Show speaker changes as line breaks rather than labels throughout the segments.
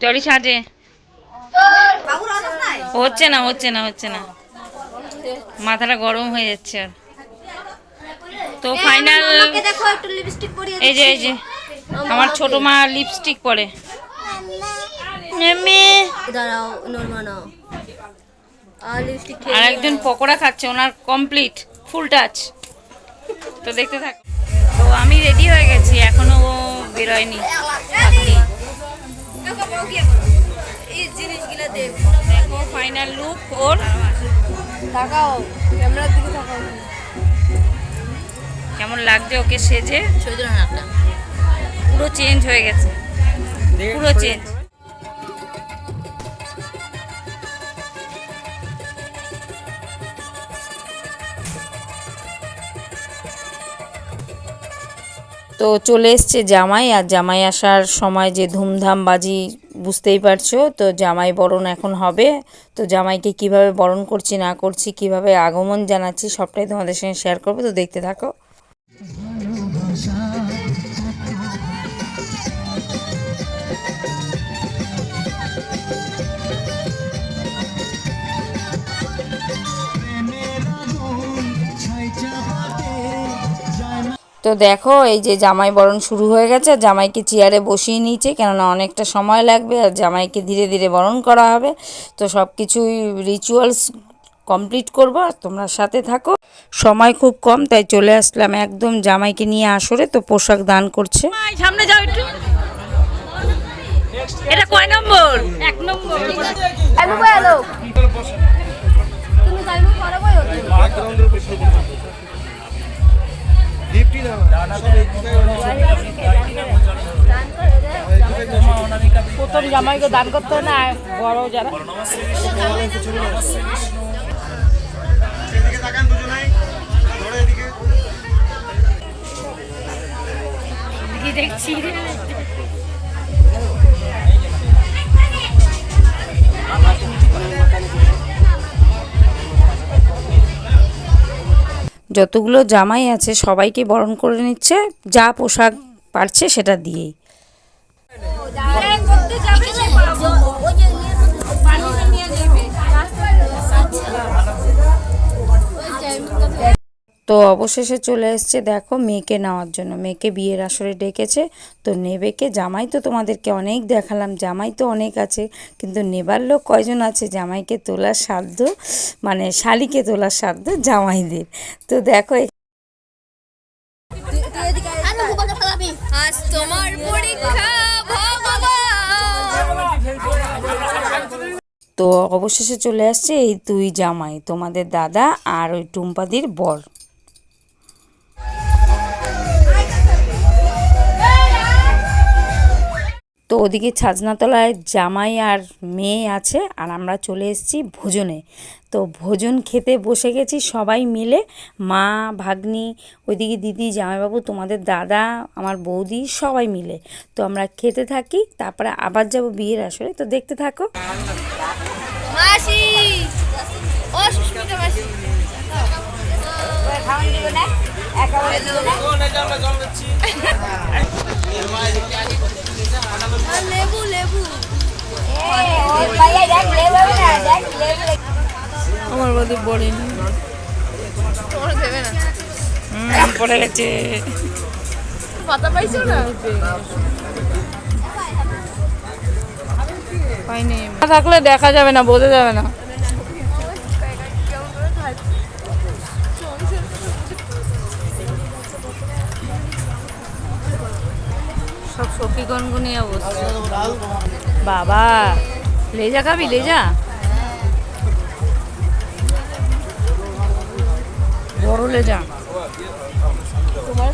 Trolley সাজে। হচ্ছে না হচ্ছে না হচ্ছে না। মাথাটা গরম হয়ে যাচ্ছে আর। তো ফাইনাল এই যে এই যে আমার ছোট মা লিপস্টিক পরে।
আর
একজন পকোড়া খাচ্ছে ওনার কমপ্লিট ফুল টাচ তো দেখতে থাক। তো আমি রেডি হয়ে গেছি এখনও ও বেরোয়নি।
এই জিনিসগুলো দেখ
দেখো ফাইনাল লুক ওর।
তাকাও ক্যামেরার দিকে তাকাও।
কেমন লাগছে ওকে সেজে? পুরো চেঞ্জ হয়ে গেছে। পুরো চেঞ্জ তো চলে এসছে জামাই, আর জামাই আসার সময় যে ধুমধাম বাজি বুঝতেই পারছ, তো জামাই বরণ এখন হবে। তো জামাইকে কীভাবে বরণ করছি, না করছি, কীভাবে আগমন জানাচ্ছি, সবটাই তোমাদের সঙ্গে শেয়ার করব, তো দেখতে থাকো। তো দেখো এই যে জামাই বরণ শুরু হয়ে গেছে আর জামাইকে চেয়ারে বসিয়ে নিয়েছে কেননা অনেকটা সময় লাগবে আর জামাইকে ধীরে ধীরে বরণ করা হবে। তো সব কিছুই রিচুয়ালস কমপ্লিট করব আর তোমরা সাথে থাকো। সময় খুব কম তাই চলে আসলাম একদম জামাইকে নিয়ে আসরে তো পোশাক দান করছে। সামনে যাও একটু। এটা কয় নম্বর? এক নম্বর।
তুমি
প্রথম জামাইকে দান করতে হয় না বড় যারা। দেখছি। যতগুলো জামাই আছে সবাইকে বরণ করে নিচ্ছে যা পোশাক পারছে সেটা দিয়েই। তো অবশেষে চলে এসছে দেখো মেয়েকে নেওয়ার জন্য। মেয়েকে বিয়ের আসরে ডেকেছে তো নেবেকে জামাই তো তোমাদেরকে অনেক দেখালাম জামাই তো অনেক আছে কিন্তু নেবার লোক কয়জন আছে? জামাইকে তোলার সাধ্য মানে শালিকে তোলার সাধ্য জামাইদের। তো দেখো
আজ তোমার পরীক্ষা
তো অবশেষে চলে আসছে এই দুই জামাই তোমাদের দাদা আর ওই টুম্পাদির বর। তো ওদিকে ছাজনাতলায় জামাই আর মেয়ে আছে আর আমরা চলে এসেছি ভোজনে। তো ভোজন খেতে বসে গেছি সবাই মিলে। মা ভাগ্নি ওইদিকে দিদি জামাইবাবু তোমাদের দাদা আমার বৌদি সবাই মিলে। তো আমরা খেতে থাকি তারপরে আবার যাব বিয়ের আসরে। তো দেখতে থাকো।
মাসি! ও সুস্মিতা মাসি। খাওয়ান দিব না একেবারে দিব না লেবু লেবু।
আমার বৌদি পড়েনি।
তোমার দেবে না।
পড়ে গেছে।
পাতা পাইছো না?
পাইনি। থাকলে দেখা যাবে না বোঝা যাবে না। সব সখী গনগুনিয়ে বসছে বাবা, লেজা খাবি, লেজা? বড় লেজা।
তোমার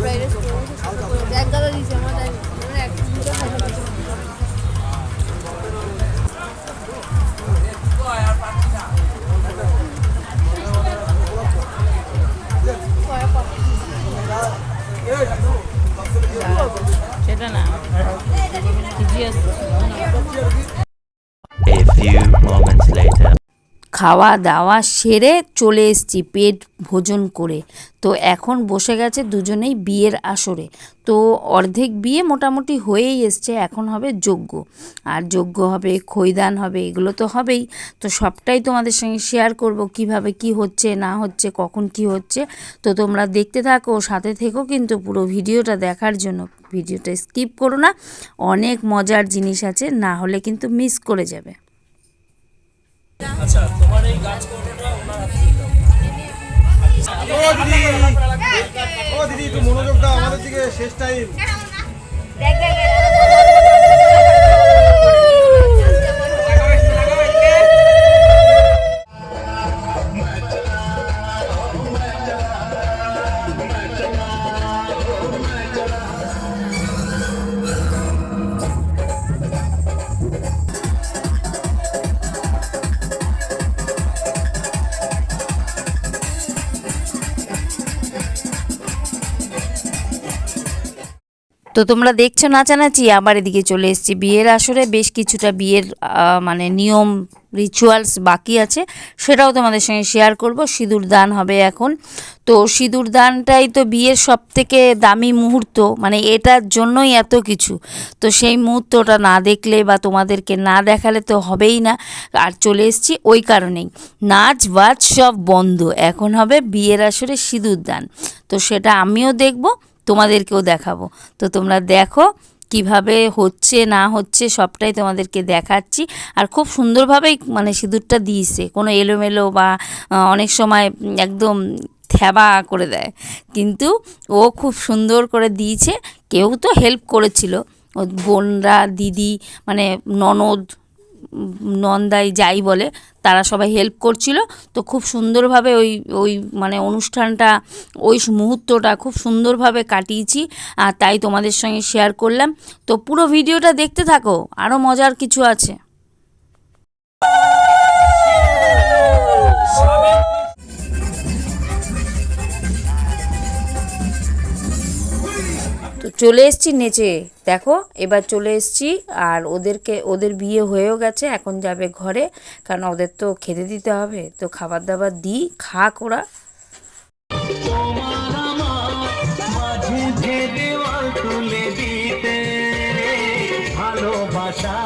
ফ্রাইড রাইস দিয়েছে, আমার এক
খাওয়া দাওয়া সেরে চলে এসেছি পেট ভোজন করে। তো এখন বসে গেছে দুজনেই বিয়ের আসরে। তো অর্ধেক বিয়ে মোটামুটি হয়েই এসছে, এখন হবে যজ্ঞ। আর যজ্ঞ হবে, খৈদান হবে, এগুলো তো হবেই। তো সবটাই তোমাদের সঙ্গে শেয়ার করব, কীভাবে কি হচ্ছে, না হচ্ছে, কখন কি হচ্ছে। তো তোমরা দেখতে থাকো, সাথে থেকো কিন্তু পুরো ভিডিওটা দেখার জন্য। ভিডিওটা স্কিপ করো না, অনেক মজার জিনিস আছে, না হলে কিন্তু মিস করে যাবে।
ও দিদি। ও দিদি একটু মনোযোগ দাও আমাদের দিকে শেষ টাইম
তো তোমরা দেখছ নাচানাচি আবার এদিকে চলে এসেছি। বিয়ের আসরে বেশ কিছুটা বিয়ের মানে নিয়ম রিচুয়ালস বাকি আছে। সেটাও তোমাদের সঙ্গে শেয়ার করব। সিঁদুর দান হবে এখন। তো সিঁদুর দানটাই তো বিয়ের সব থেকে দামি মুহূর্ত মানে এটার জন্যই এত কিছু। তো সেই মুহূর্তটা না দেখলে বা তোমাদেরকে না দেখালে তো হবেই না। আর চলে এসেছি ওই কারণেই। নাচ, বাজ সব বন্ধ। এখন হবে বিয়ের আসরে সিঁদুর দান। তো সেটা আমিও দেখব। তোমাদেরকেও দেখাবো। তো তোমরা দেখো কীভাবে হচ্ছে, না হচ্ছে, সবটাই তোমাদেরকে দেখাচ্ছি। আর খুব সুন্দরভাবেই মানে সিঁদুরটা দিয়েছে। কোনো এলোমেলো বা অনেক সময় একদম থ্যাবা করে দেয়। কিন্তু ও খুব সুন্দর করে দিয়েছে। কেউ তো হেল্প করেছিল। ও বোনরা, দিদি মানে ননদ নন্দাই যাই বলে, তারা সবাই হেল্প করছিল। তো খুব সুন্দরভাবে ওই ওই মানে অনুষ্ঠানটা, ওই মুহূর্তটা খুব সুন্দরভাবে কাটিয়েছি। আর তাই তোমাদের সঙ্গে শেয়ার করলাম। তো পুরো ভিডিওটা দেখতে থাকো আরও মজার কিছু আছে। তো চলে এসছি নেচে। দেখো, এবার চলে এসছি আর ওদেরকে, ওদের বিয়ে হয়েও গেছে, এখন যাবে ঘরে, কারণ ওদের তো খেতে দিতে হবে। তো খাবার দাবার দিই, খাক ওরা।
ভালোবাসা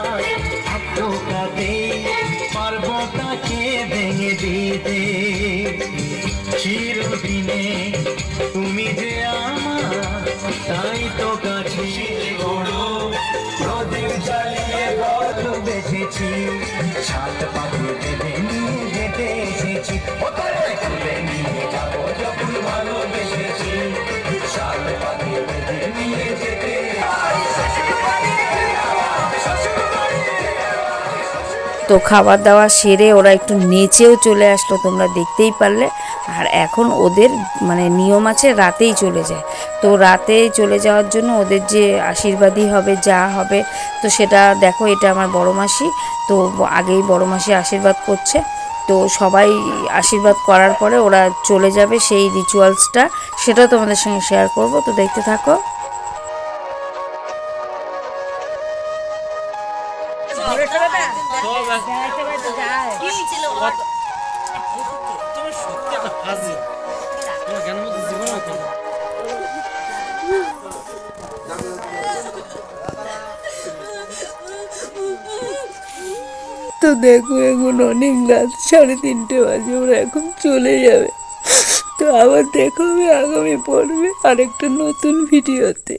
ভালোবেসেছি সাত পাখি বেঁধে নিয়ে যেতে এসেছি
তো খাবার দাওয়া সেরে ওরা একটু নেচেও চলে আসলো, তোমরা দেখতেই পারলে। আর এখন ওদের মানে নিয়ম আছে রাতেই চলে যায়। তো রাতে চলে যাওয়ার জন্য ওদের যে আশীর্বাদই হবে, যা হবে, তো সেটা দেখো, এটা আমার বড় মাসি। তো আগেই বড় মাসি আশীর্বাদ করছে। তো সবাই আশীর্বাদ করার পরে ওরা চলে যাবে সেই রিচুয়ালসটা সেটাও তোমাদের সঙ্গে শেয়ার করব। তো দেখতে থাকো। তো দেখো, এখন অনেক রাত, সাড়ে তিনটে বাজে, ওরা এখন চলে যাবে। তো আবার দেখো আগামী পর্বে আরেকটা নতুন ভিডিওতে।